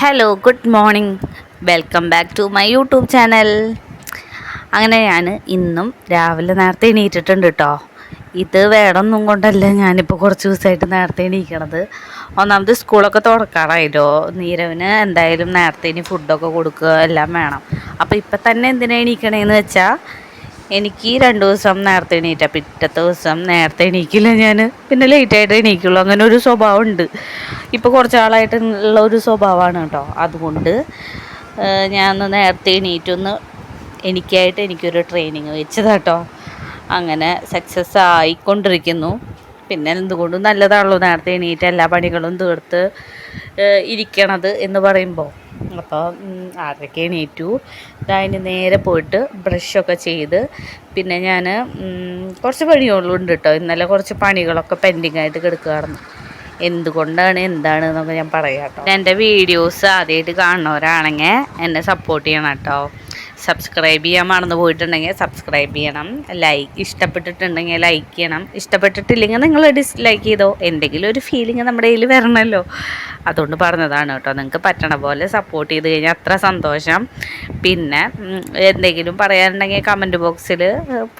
Hello good morning welcome back to my YouTube channel അങ്ങനെ ഞാൻ ഇന്നും രാവിലെ നേരത്തെ എണീറ്റിട്ടുണ്ട് കേട്ടോ ഇത് വേണമെന്നും കൊണ്ടല്ല ഞാനിപ്പോൾ കുറച്ച് ദിവസമായിട്ട് നേരത്തെ എണീക്കണത്. ഒന്നാമത് സ്കൂളൊക്കെ തുറക്കാറായല്ലോ നീരവിന് എന്തായാലും നേരത്തെ ഇനി ഫുഡൊക്കെ കൊടുക്കുക എല്ലാം വേണം. അപ്പോൾ ഇപ്പം തന്നെ എന്തിനാണ് എണീക്കണേന്ന് വെച്ചാൽ എനിക്ക് രണ്ടു ദിവസം നേരത്തെ എണീറ്റ. പിറ്റത്തെ ദിവസം നേരത്തെ എണീക്കില്ല ഞാൻ പിന്നെ ലേറ്റായിട്ട് എണീക്കുള്ളൂ. അങ്ങനെ ഒരു സ്വഭാവം ഉണ്ട് ഇപ്പോൾ കുറച്ച് ഉള്ള ഒരു സ്വഭാവമാണ് കേട്ടോ. അതുകൊണ്ട് ഞാൻ നേരത്തെ എണീറ്റൊന്ന് എനിക്കായിട്ട് എനിക്കൊരു ട്രെയിനിങ് വെച്ചതാട്ടോ അങ്ങനെ സക്സസ് ആയിക്കൊണ്ടിരിക്കുന്നു. പിന്നെ എന്തുകൊണ്ടും നല്ലതാണല്ലോ നേരത്തെ എണീറ്റ് എല്ലാ പണികളും തീർത്ത് ഇരിക്കണത് എന്ന് പറയുമ്പോൾ അപ്പോൾ ആറരയ്ക്ക് എണീറ്റു. അതിന് നേരെ പോയിട്ട് ബ്രഷൊക്കെ ചെയ്ത് പിന്നെ ഞാൻ കുറച്ച് പണികളുണ്ട് കേട്ടോ ഇന്നലെ കുറച്ച് പണികളൊക്കെ പെൻഡിങ് ആയിട്ട് കിടക്കുകയായിരുന്നു എന്തുകൊണ്ടാണ് എന്താണ് എന്നൊക്കെ ഞാൻ പറയാം കേട്ടോ. എന്റെ വീഡിയോസ് ആദ്യമായിട്ട് കാണുന്നവരാണെങ്കിൽ എന്നെ സപ്പോർട്ട് ചെയ്യണം കേട്ടോ. സബ്സ്ക്രൈബ് ചെയ്യാൻ മറന്നു പോയിട്ടുണ്ടെങ്കിൽ സബ്സ്ക്രൈബ് ചെയ്യണം. ലൈക്ക് ഇഷ്ടപ്പെട്ടിട്ടുണ്ടെങ്കിൽ ലൈക്ക് ചെയ്യണം. ഇഷ്ടപ്പെട്ടിട്ടില്ലെങ്കിൽ നിങ്ങൾ ഡിസ്ലൈക്ക് ചെയ്തോ. എന്തെങ്കിലും ഒരു ഫീലിംഗ് നമ്മുടെ കയ്യിൽ വരണമല്ലോ. അതുകൊണ്ട് പറഞ്ഞതാണ് കേട്ടോ. നിങ്ങൾക്ക് പറ്റണ പോലെ സപ്പോർട്ട് ചെയ്ത് കഴിഞ്ഞാൽ അത്ര സന്തോഷം. പിന്നെ എന്തെങ്കിലും പറയാനുണ്ടെങ്കിൽ കമന്റ് ബോക്സിൽ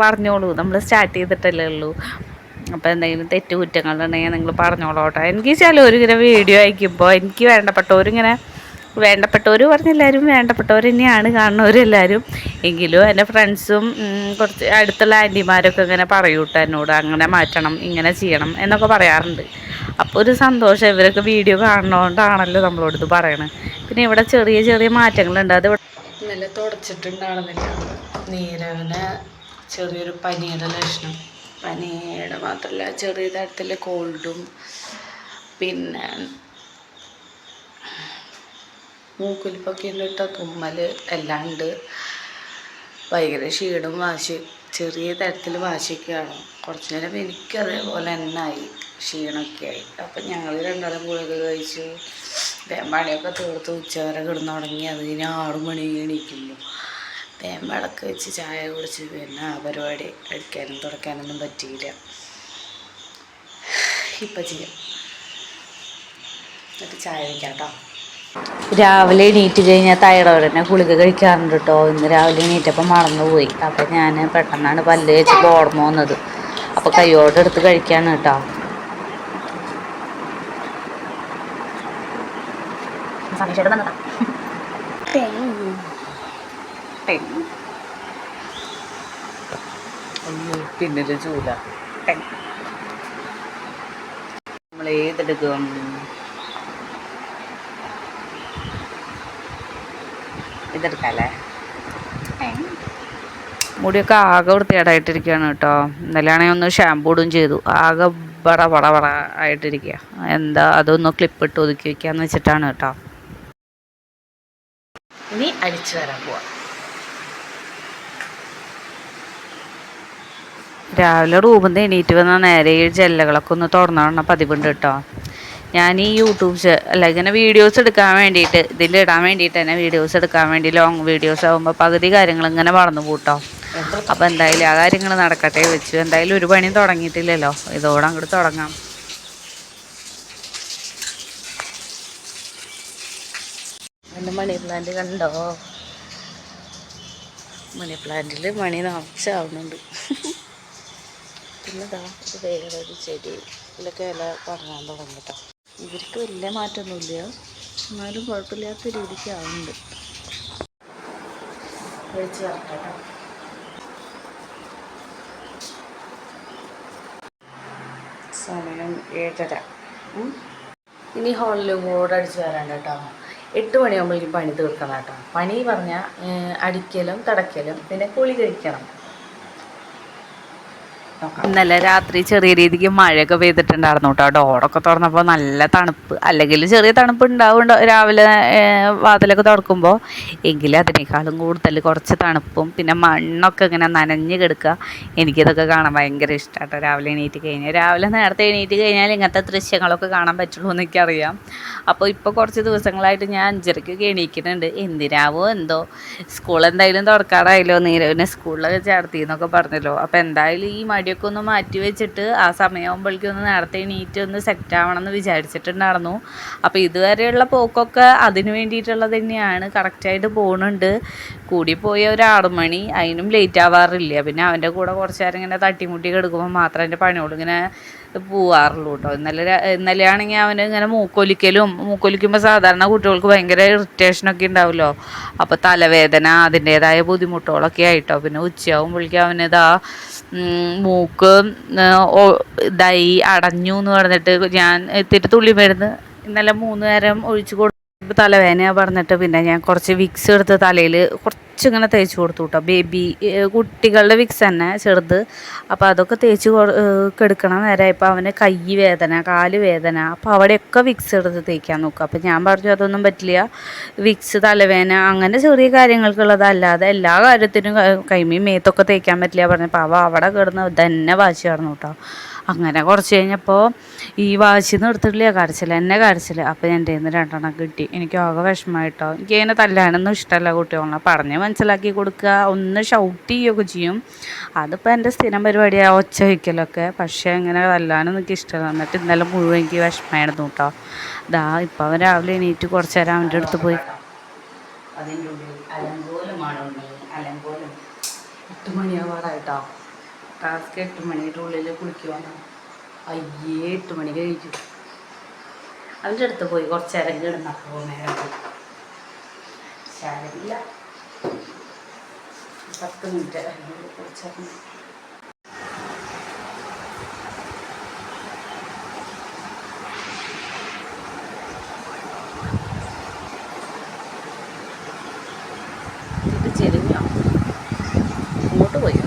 പറഞ്ഞോളൂ. നമ്മൾ സ്റ്റാർട്ട് ചെയ്തിട്ടല്ലേ ഉള്ളൂ. അപ്പോൾ എന്തെങ്കിലും തെറ്റുകുറ്റങ്ങളുണ്ടെങ്കിൽ നിങ്ങൾ പറഞ്ഞോളൂ കേട്ടോ. എനിക്ക് ചിലവരിങ്ങനെ വീഡിയോ അയക്കുമ്പോൾ എനിക്ക് വേണ്ടപ്പെട്ടവരിങ്ങനെ വേണ്ടപ്പെട്ടവർ പറഞ്ഞെല്ലാവരും വേണ്ടപ്പെട്ടവർ തന്നെയാണ് കാണുന്നവരെല്ലാവരും എങ്കിലും എന്റെ ഫ്രണ്ട്സും കുറച്ച് അടുത്തുള്ള ആന്റിമാരൊക്കെ ഇങ്ങനെ പറയൂട്ടോ എന്നോട് അങ്ങനെ മാറ്റണം ഇങ്ങനെ ചെയ്യണം എന്നൊക്കെ പറയാറുണ്ട്. അപ്പോൾ ഒരു സന്തോഷം ഇവരൊക്കെ വീഡിയോ കാണുന്നതുകൊണ്ടാണല്ലോ നമ്മളോട് ഇത് പറയണത് പിന്നെ ഇവിടെ ചെറിയ ചെറിയ മാറ്റങ്ങളുണ്ട്. അത് ഇന്നലെ തുടച്ചിട്ടുണ്ടാകുന്നില്ല നീരവന് ചെറിയൊരു പനിയുടെ ലക്ഷണം. പനിയുടെ മാത്രമല്ല ചെറിയ തരത്തിൽ കോൾഡും പിന്നെ മൂക്കൊലിപ്പൊക്കെ ഉണ്ട് കേട്ടോ തുമ്മൽ എല്ലാം ഉണ്ട് ഭയങ്കര ക്ഷീണം വാശി ചെറിയ തരത്തിൽ വാശിയൊക്കെയാണ്. കുറച്ച് നേരം എനിക്ക് അതേപോലെ തന്നെ ആയി ക്ഷീണമൊക്കെ ആയി. അപ്പം ഞങ്ങൾ രണ്ടാളും ഗുളിക കഴിച്ചു. വേമ്പാടിയൊക്കെ തീർത്ത് ഉച്ചവരെ കിടന്നു തുടങ്ങി അത് കഴിഞ്ഞ് ആറു മണി എണീക്കുന്നു. തേമ്പടക്ക് വെച്ച് ചായ കുടിച്ച് പിന്നെ ആ പരിപാടി അടിക്കാനും തുടക്കാനൊന്നും പറ്റിയില്ല. ഇപ്പം ചെയ്യാം. എന്നിട്ട് ചായ വയ്ക്കാം കേട്ടോ രാവിലെ എണീറ്റ് കഴിഞ്ഞാൽ തൈറോയിഡിനെ ഗുളിക കഴിക്കാറുണ്ട് കേട്ടോ ഇന്ന് രാവിലെ എണീറ്റപ്പോൾ മറന്നുപോയി. അപ്പം ഞാൻ പെട്ടെന്നാണ് പല്ല് വെച്ചപ്പോൾ ഓർമ്മ വന്നത്. അപ്പോൾ കൈയോടെ എടുത്ത് കഴിക്കാണ് കേട്ടോ പിന്നിൽ ചൂല. നമ്മൾ ഇതെടുക്കാല്ലേ മുടിയൊക്കെ ആകെ വൃത്തികേടായിട്ടിരിക്കുകയാണ് കേട്ടോ. ഇന്നലെയാണെങ്കിൽ ഒന്ന് ഷാമ്പൂടും ചെയ്തു. ആകെ ബട ബട ബട ആയിട്ടിരിക്കുക. എന്താ അതൊന്ന് ക്ലിപ്പ് ഇട്ട് ഒതുക്കി വെക്കാന്ന് വെച്ചിട്ടാണ് കേട്ടോ. ഇനി അടിച്ചു വരാൻ പോവാം. രാവിലെ റൂമിൽ നിന്ന് എണീറ്റ് വന്ന നേരെ ഈ ജെല്ലകളൊക്കെ ഒന്ന് തുറന്നാണ് പതിവുണ്ട് കേട്ടോ. ഞാൻ ഈ യൂട്യൂബ് അല്ല ഇങ്ങനെ വീഡിയോസ് എടുക്കാൻ വേണ്ടിയിട്ട് ഇതിൽ ഇടാൻ വേണ്ടിയിട്ട് തന്നെ വീഡിയോസ് എടുക്കാൻ വേണ്ടി ലോങ് വീഡിയോസ് ആകുമ്പോൾ പകുതി കാര്യങ്ങൾ ഇങ്ങനെ വളർന്നു കൂട്ടോ അപ്പോൾ എന്തായാലും ആ കാര്യങ്ങൾ നടക്കട്ടെ വെച്ചു. എന്തായാലും ഒരു പണിയും തുടങ്ങിയിട്ടില്ലല്ലോ. ഇതോടെ അങ്ങോട്ട് തുടങ്ങാം. എന്റെ മണി പ്ലാന്റ് കണ്ടോ? മണി പ്ലാന്റിൽ മണി നിറച്ചാവുന്നുണ്ട്. പിന്നെ ഇതാ വേറെ വേറൊരു ചെടി. ഇതിലൊക്കെ ഇല പറഞ്ഞാൽ തുടങ്ങി കേട്ടോ ഇവർക്ക് വലിയ മാറ്റമൊന്നുമില്ല. എന്നാലും കുഴപ്പമില്ലാത്ത രീതിക്ക് ആവുന്നുണ്ട്. സമയം ഏഴര. ഇനി ഹോളിൽ കൂടെ അടിച്ച് വരാണ്ട് കേട്ടോ. എട്ട് മണിയാകുമ്പോഴേക്കും പണി തീർക്കണം കേട്ടോ. പണി പറഞ്ഞാൽ അടിക്കലും തടക്കലും പിന്നെ കുളി കഴിക്കണം. ഇന്നലെ രാത്രി ചെറിയ രീതിക്ക് മഴയൊക്കെ പെയ്തിട്ടുണ്ടായിരുന്നു കേട്ടോ ഡോറൊക്കെ തുറന്നപ്പോൾ നല്ല തണുപ്പ്. അല്ലെങ്കിൽ ചെറിയ തണുപ്പ് ഉണ്ടാവും രാവിലെ വാതിലൊക്കെ തുറക്കുമ്പോൾ എങ്കിലും അതിനേക്കാളും കൂടുതൽ കുറച്ച് തണുപ്പും പിന്നെ മണ്ണൊക്കെ ഇങ്ങനെ നനഞ്ഞ് കിടക്കുക എനിക്കിതൊക്കെ കാണാൻ ഭയങ്കര ഇഷ്ടമാട്ടോ രാവിലെ എണീറ്റ് കഴിഞ്ഞാൽ. രാവിലെ നേരത്തെ എണീറ്റ് കഴിഞ്ഞാൽ ഇങ്ങനത്തെ ദൃശ്യങ്ങളൊക്കെ കാണാൻ പറ്റുള്ളൂ എന്ന് എനിക്കറിയാം അപ്പോൾ ഇപ്പോൾ കുറച്ച് ദിവസങ്ങളായിട്ട് ഞാൻ അഞ്ചരയ്ക്കൊക്കെ എണീക്കുന്നുണ്ട്. എന്തിനാവോ എന്തോ. സ്കൂൾ എന്തായാലും തുറക്കാറായല്ലോ. നീരവിനെ സ്കൂളിലൊക്കെ ചേർത്തി എന്നൊക്കെ പറഞ്ഞല്ലോ. അപ്പോൾ എന്തായാലും ഈ മടി തട്ടിമുടിയൊക്കെ ഒന്ന് മാറ്റി വെച്ചിട്ട് ആ സമയമാകുമ്പോഴേക്കും ഒന്ന് നേരത്തെ നീറ്റ് ഒന്ന് സെറ്റ് ആവണം എന്ന് വിചാരിച്ചിട്ടുണ്ടായിരുന്നു. അപ്പോൾ ഇതുവരെയുള്ള പോക്കൊക്കെ അതിന് വേണ്ടിയിട്ടുള്ളത് തന്നെയാണ്. കറക്റ്റായിട്ട് പോകുന്നുണ്ട് കൂടിപ്പോയ ഒരു ആറ് മണി അതിനും ലേറ്റ് ആവാറില്ല. പിന്നെ അവന്റെ കൂടെ കുറച്ച് നേരം ഇങ്ങനെ തട്ടിമുട്ടി കിടക്കുമ്പോൾ മാത്രം എന്റെ പണിയോട് ഇങ്ങനെ പോവാറുള്ളൂ കേട്ടോ ഇന്നലെ ഇന്നലെ ആണെങ്കിൽ അവന് ഇങ്ങനെ മൂക്കൊലിക്കലും മൂക്കൊലിക്കുമ്പോൾ സാധാരണ കുട്ടികൾക്ക് ഭയങ്കര ഇറിറ്റേഷനൊക്കെ ഉണ്ടാവുമല്ലോ. അപ്പോൾ തലവേദന അതിന്റേതായ ബുദ്ധിമുട്ടുകളൊക്കെ ആയിട്ടോ. പിന്നെ ഉച്ചയാകുമ്പോഴേക്കും അവനിതാ ഉം, മൂക്ക് ഇതായി അടഞ്ഞു എന്ന് പറഞ്ഞിട്ട് ഞാൻ ഇത്തിരി തുള്ളി മരുന്ന് ഇന്നലെ മൂന്ന് നേരം ഒഴിച്ചു തലവേദന പറഞ്ഞിട്ട് പിന്നെ ഞാൻ കുറച്ച് വിക്സ് എടുത്ത് തലയിൽ കുറച്ച് ഇങ്ങനെ തേച്ച് കൊടുത്തു കേട്ടോ ബേബി കുട്ടികളുടെ വിക്സ് തന്നെ ചെറുത്. അപ്പോൾ അതൊക്കെ തേച്ച് കെടുക്കണ നേരം ഇപ്പോൾ അവന് കൈ വേദന കാൽ വേദന. അപ്പോൾ അവിടെയൊക്കെ വിക്സ് എടുത്ത് തേക്കാൻ നോക്കുക. അപ്പോൾ ഞാൻ പറഞ്ഞു അതൊന്നും പറ്റില്ല. വിക്സ് തലവേദന അങ്ങനെ ചെറിയ കാര്യങ്ങൾക്കുള്ളതല്ലാതെ എല്ലാ കാര്യത്തിനും കൈമീ മേത്തൊക്കെ തേക്കാൻ പറ്റില്ല പറഞ്ഞപ്പോൾ അവ അവിടെ കിടന്ന് തന്നെ വാശി കിടന്നു കേട്ടോ അങ്ങനെ കുറച്ച് കഴിഞ്ഞപ്പോൾ ഈ വാശി എടുത്തിട്ടില്ല കരച്ചിൽ എന്നെ കരച്ചിൽ അപ്പോൾ എന്റെ നിന്ന് രണ്ടെണ്ണം കിട്ടി. എനിക്ക് ആകെ വിഷമമായിട്ടോ. എനിക്ക് അതിനെ തല്ലാനൊന്നും ഇഷ്ടമല്ല കുട്ടികളെ. പറഞ്ഞ് മനസ്സിലാക്കി കൊടുക്കുക. ഒന്ന് ഷൗട്ട് ചെയ്യുകയൊക്കെ ചെയ്യും. അതിപ്പോൾ എന്റെ സ്ഥിരം പരിപാടിയാണ് ഒച്ച വയ്ക്കലൊക്കെ പക്ഷേ ഇങ്ങനെ തല്ലാനൊന്നും എനിക്ക് ഇഷ്ടമല്ല. എന്നിട്ട് ഇന്നലെ മുഴുവൻ എനിക്ക് വിഷമമായിരുന്നു കേട്ടോ ദാ ഇപ്പോൾ അവൻ രാവിലെ എണീറ്റ് കുറച്ച് നേരം അവന്റെ അടുത്ത് പോയി. അതിന്റെ ഉള്ളിൽ അലങ്കോലമാണ് അലങ്കോലം എട്ട് മണിയാവാറായിട്ടോ. ടാസ്ക് എട്ട് മണിയുടെ ഉള്ളിൽ കുളിക്കുവാണ്. അയ്യേ എട്ട് മണി കഴിച്ചു അവന്റെ അടുത്ത് പോയി കുറച്ച് നേരം കിടന്നപ്പോൾ നേരം പോയി. ശാരമില്ല പത്ത് മിനിറ്റ്. കുറച്ച് ഇത് ചെരിഞ്ഞോ ഇങ്ങോട്ട് പോയോ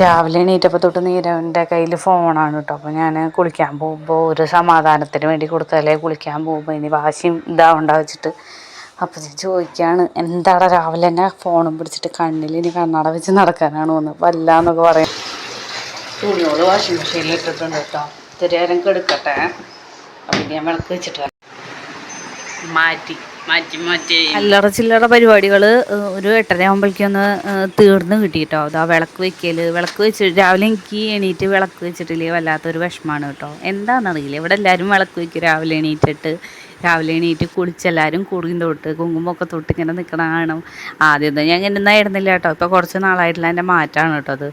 രാവിലെ എണീറ്റപ്പോൾ തൊട്ട് നീരവന്റെ കയ്യിൽ ഫോണാണ് കേട്ടോ അപ്പോൾ ഞാൻ കുളിക്കാൻ പോകുമ്പോൾ ഒരു സമാധാനത്തിന് വേണ്ടി കൊടുത്താലേ കുളിക്കാൻ പോകുമ്പോൾ ഇനി വാശിയും ഇതാവണ്ട വെച്ചിട്ട്. അപ്പോൾ ഞാൻ ചോദിക്കുകയാണ് എന്താടാ രാവിലെ തന്നെ ഫോണും പിടിച്ചിട്ട് കണ്ണിൽ ഇനി കണ്ണട വെച്ച് നടക്കാനാണ് വന്ന്? വല്ലാന്നൊക്കെ പറയാം. തുണിയോട് വാഷിംഗ് മെഷീനിൽ ഇട്ടിട്ടുണ്ട് കേട്ടോ ഇത്തിരി നേരം കെടുക്കട്ടെ. അപ്പം ഞാൻ വിളക്ക് വെച്ചിട്ട്. മാറ്റി. അല്ലറ ചില്ലറ പരിപാടികൾ ഒരു എട്ടര ആകുമ്പോഴേക്കൊന്ന് തീർന്ന് കിട്ടിയിട്ടോ അതാ വിളക്ക് വെക്കൽ വിളക്ക് വെച്ച് രാവിലെ എനിക്ക് എണീറ്റ് വിളക്ക് വെച്ചിട്ടില്ലേ വല്ലാത്തൊരു വിഷമമാണ് കേട്ടോ. എന്താണെന്നറിയില്ല. ഇവിടെ എല്ലാവരും വിളക്ക് വെക്കും. രാവിലെ എണീറ്റിട്ട് രാവിലെ എണീറ്റ് കുളിച്ചെല്ലാവരും കുറിയും തൊട്ട് കുങ്കുമൊക്കെ തൊട്ട് ഇങ്ങനെ നിൽക്കണ കാണും. ആദ്യം ഞാൻ ഇങ്ങനെ ഒന്നും ആയിരുന്നില്ല കേട്ടോ. ഇപ്പോൾ കുറച്ച് നാളായിട്ടുള്ള എന്റെ മാറ്റമാണ് കേട്ടോ അത്.